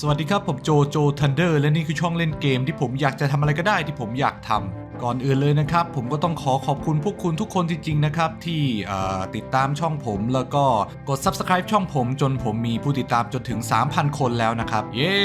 สวัสดีครับ ผมโจโจทันเดอร์และนี่คือช่องเล่นเกมที่ผมอยากจะทำอะไรก็ได้ที่ผมอยากทำก่อนอื่นเลยนะครับ ผมก็ต้องขอขอบคุณพวกคุณทุกคนจริงๆนะครับ ที่ติดตามช่องผมแล้วก็กด Subscribe ช่องผมจนผมมีผู้ติดตามจนถึง 3,000 คนแล้วนะครับ เย้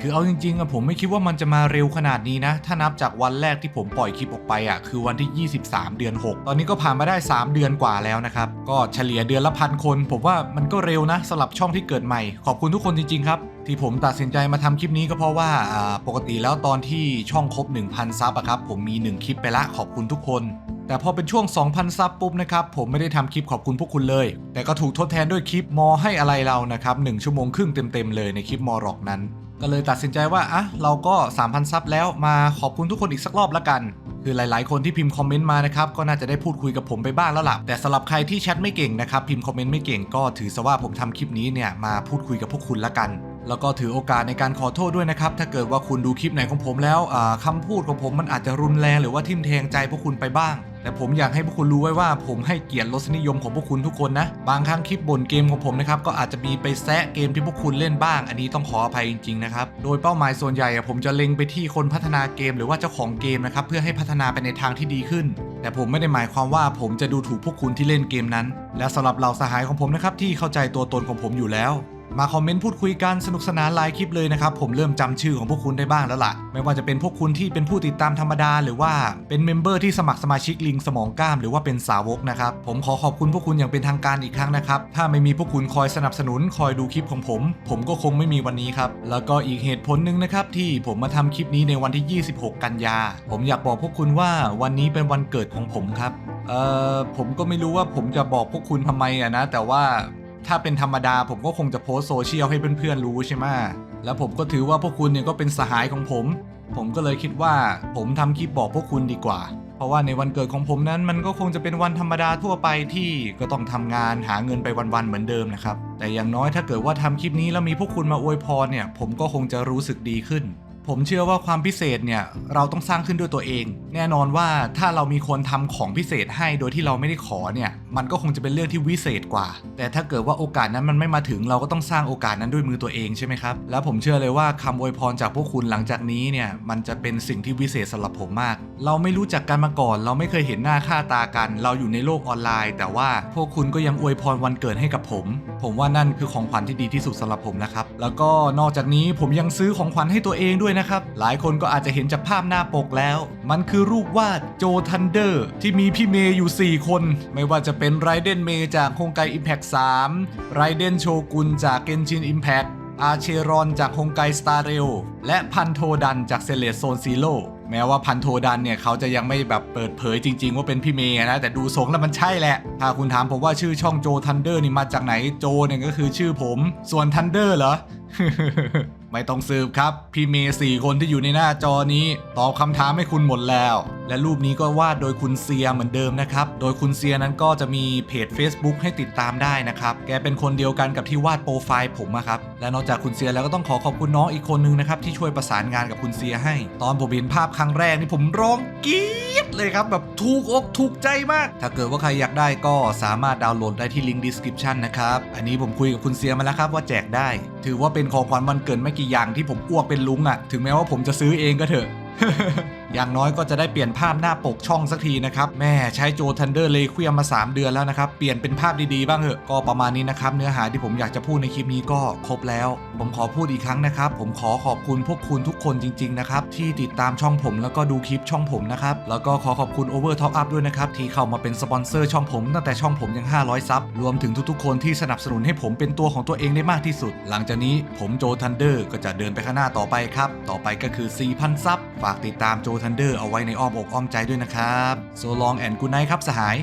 คือเอาจริงๆอะผมไม่คิดว่ามันจะมาเร็วขนาดนี้นะ ถ้านับจากวันแรกที่ผมปล่อยคลิปออกไปอะคือวันที่ 23 เดือน 6 ตอนนี้ก็ผ่านมาได้ 3 เดือนกว่าแล้วนะครับก็เฉลี่ยเดือนละพันคน ผมว่ามันก็เร็วนะสำหรับช่องที่เกิดใหม่ ขอบคุณทุกคนจริงๆครับ ที่ผมตัดสินใจมาทำคลิปนี้ก็เพราะว่าปกติแล้วตอนที่ช่องครบ 1,000 ซับอะครับผมมี 1 คลิปไปละขอบคุณทุกคน แต่พอเป็นช่วง 2,000 ซับปุ๊บนะครับผมไม่ได้ทำคลิปขอบคุณพวกคุณเลย แต่ก็ถูกทดแทนด้วยคลิปมอให้อะไรเรานะครับ1ชั่วโมงครึ่งเต็มๆเลยในคลิปมอร็อกนั้น ก็เลยตัดสินใจว่าอะเราก็ 3,000 ซับแล้วมาขอบคุณทุกคนอีกสักรอบละกันคือหลาย ๆ คนที่พิมพ์คอมเมนต์มานะครับก็น่าจะได้พูดคุยกับผมไปบ้างแล้วล่ะแต่สำหรับใครที่แชทไม่เก่งนะครับพิมพ์คอมเมนต์ไม่เก่งก็ถือซะว่าผมทำคลิปนี้เนี่ยมาพูดคุยกับพวกคุณละกัน แล้วก็ถือโอกาสในการขอโทษด้วยนะครับ ถ้าเกิดว่าคุณดูคลิปไหนของผมแล้วอ่าคำพูดของผมมันอาจจะรุนแรงหรือว่าทิ่มแทงใจพวกคุณไปบ้าง แต่ผมอยากให้พวกคุณรู้ไว้ว่า ผมให้เกียรติรสนิยมของพวกคุณทุกคนนะ บางครั้งคลิปบ่นเกมของผมนะครับก็อาจจะมีไปแซะเกมที่พวกคุณเล่นบ้าง อันนี้ต้องขออภัยจริงๆนะครับ โดยเป้าหมายส่วนใหญ่ผมจะเล็งไปที่คนพัฒนาเกมหรือว่าเจ้าของเกมนะครับเพื่อให้พัฒนาไปในทางที่ดีขึ้นแต่ผมไม่ได้หมายความว่าผมจะดูถูกพวกคุณที่เล่นเกมนั้น และสำหรับเหล่าสหายของผมนะครับที่เข้าใจตัวตนของผมอยู่แล้ว มาคอมเมนต์พูดคุยกันสนุกสนานไลน์คลิปเลยนะครับ ผมเริ่มจำชื่อของพวกคุณได้บ้างแล้วล่ะ ไม่ว่าจะเป็นพวกคุณที่เป็นผู้ติดตามธรรมดา หรือว่าเป็นเมมเบอร์ที่สมัครสมาชิกลิงสมองกล้าม หรือว่าเป็นสาวกนะครับ ผมขอขอบคุณพวกคุณอย่างเป็นทางการอีกครั้งนะครับ ถ้าไม่มีพวกคุณคอยสนับสนุนคอยดูคลิปของผม ผมก็คงไม่มีวันนี้ครับ แล้วก็อีกเหตุผลหนึ่งนะครับที่ผมมาทำคลิปนี้ในวันที่ 26 กันยา ผมอยากบอกพวกคุณว่าวันนี้เป็นวันเกิดของผมครับ เอ่อผมก็ไม่รู้ว่าผมจะบอกพวกคุณทำไมอะนะ แต่ว่า ถ้าเป็นธรรมดาผมก็คงจะโพสโซเชียลให้เพื่อนๆรู้ใช่ไหมแล้วผมก็ถือว่าพวกคุณเนี่ยก็เป็นสหายของผม ผมก็เลยคิดว่าผมทำคลิปบอกพวกคุณดีกว่า เพราะว่าในวันเกิดของผมนั้นมันก็คงจะเป็นวันธรรมดาทั่วไปที่ก็ต้องทำงานหาเงินไปวันๆเหมือนเดิมนะครับ แต่อย่างน้อยถ้าเกิดว่าทำคลิปนี้แล้วมีพวกคุณมาอวยพรเนี่ย ผมก็คงจะรู้สึกดีขึ้น ผมเชื่อว่าความพิเศษเนี่ยเราต้องสร้างขึ้นด้วยตัวเอง แน่นอนว่าถ้าเรามีคนทำของพิเศษให้โดยที่เราไม่ได้ขอเนี่ยมันก็คงจะเป็นเรื่องที่วิเศษกว่า แต่ถ้าเกิดว่าโอกาสนั้นมันไม่มาถึงเราก็ต้องสร้างโอกาสนั้นด้วยมือตัวเองใช่ไหมครับแล้วผมเชื่อเลยว่าคำอวยพรจากพวกคุณหลังจากนี้เนี่ยมันจะเป็นสิ่งที่วิเศษสำหรับผมมาก เราไม่รู้จักกันมาก่อน เราไม่เคยเห็นหน้าค่าตากัน เราอยู่ในโลกออนไลน์ แต่ว่าพวกคุณก็ยังอวยพรวันเกิดให้กับผม ผมว่านั่นคือของขวัญที่ดีที่สุดสำหรับผมนะครับ แล้วก็นอกจากนี้ผมยังซื้อของขวัญให้ตัวเองด้วยนะครับ หลายคนก็อาจจะเห็นจากภาพหน้าปกแล้ว มันคือรูปวาดโจทันเดอร์ที่มีพี่เมย์อยู่ 4 คน ไม่ว่าจะเป็นไรเดนเมย์จากโฮงไกอิมแพก3ไรเดนโชกุนจากเกนชินอิมแพกอาเชรอนจากโฮงไกสตาร์เรลและพันโทดันจากเซเลสโซนซีโร่ แม้ว่าพันโทดันเนี่ยเขาจะยังไม่แบบเปิดเผยจริง ๆ ว่าเป็นพี่เมย์นะแต่ดูทรงแล้วมันใช่แหละ ถ้าคุณถามผมว่าชื่อช่องโจทันเดอร์นี่มาจากไหนโจเนี่ยก็คือชื่อผม ส่วนทันเดอร์เหรอไม่ต้องสืบครับ พี่เมย์สี่คนที่อยู่ในหน้าจอนี้ ตอบคำถามให้คุณหมดแล้วและรูปนี้ก็วาดโดยคุณเซียเหมือนเดิมนะครับ โดยคุณเซียนั้นก็จะมีเพจ Facebook ให้ติดตามได้นะครับ แกเป็นคนเดียวกันกับที่วาดโปรไฟล์ผมอะครับ และนอกจากคุณเซียแล้วก็ต้องขอขอบคุณน้องอีกคนนึงนะครับที่ช่วยประสานงานกับคุณเซียให้ ตอนผมเห็นภาพครั้งแรกนี่ผมร้องกรี๊ดเลยครับแบบถูกอกถูกใจมาก ถ้าเกิดว่าใครอยากได้ก็สามารถดาวน์โหลดได้ที่ลิงก์ description นะครับ อันนี้ผมคุยกับคุณเซียมาแล้วครับว่าแจกได้ ถือว่าเป็นของขวัญวันเกิดไม่กี่อย่างที่ผมอ้วกเป็นลุงอะ่ะ ถึงแม้ว่าผมจะซื้อเองก็เถอะ อย่างน้อยก็จะได้เปลี่ยนภาพหน้าปกช่องสักทีนะครับ แม่ใช้โจทันเดอร์เลควียมมา 3 เดือนแล้วนะครับ เปลี่ยนเป็นภาพดีๆบ้างเถอะ ก็ประมาณนี้นะครับ เนื้อหาที่ผมอยากจะพูดในคลิปนี้ก็ครบแล้ว ผมขอพูดอีกครั้งนะครับ ผมขอขอบคุณพวกคุณทุกคนจริงๆนะครับ ที่ติดตามช่องผมแล้วก็ดูคลิปช่องผมนะครับ แล้วก็ขอขอบคุณ Over Top Up ด้วยนะครับที่เข้ามาเป็นสปอนเซอร์ช่องผมตั้งแต่ช่องผมยัง 500 ซับรวมถึงทุกๆ คนที่สนับสนุนให้ผมเป็นตัวของตัวเองได้มากที่สุด หลังจากนี้ผมโจทันเดอร์ก็จะเดินไปข้างหน้าต่อไปครับต่อไปก็คือ4,000ซับฝากติดตามโจทันเดอร์เอาไว้ในอ้อมอกอ้อมใจด้วยนะครับโซลองแอนกูไนครับสหาย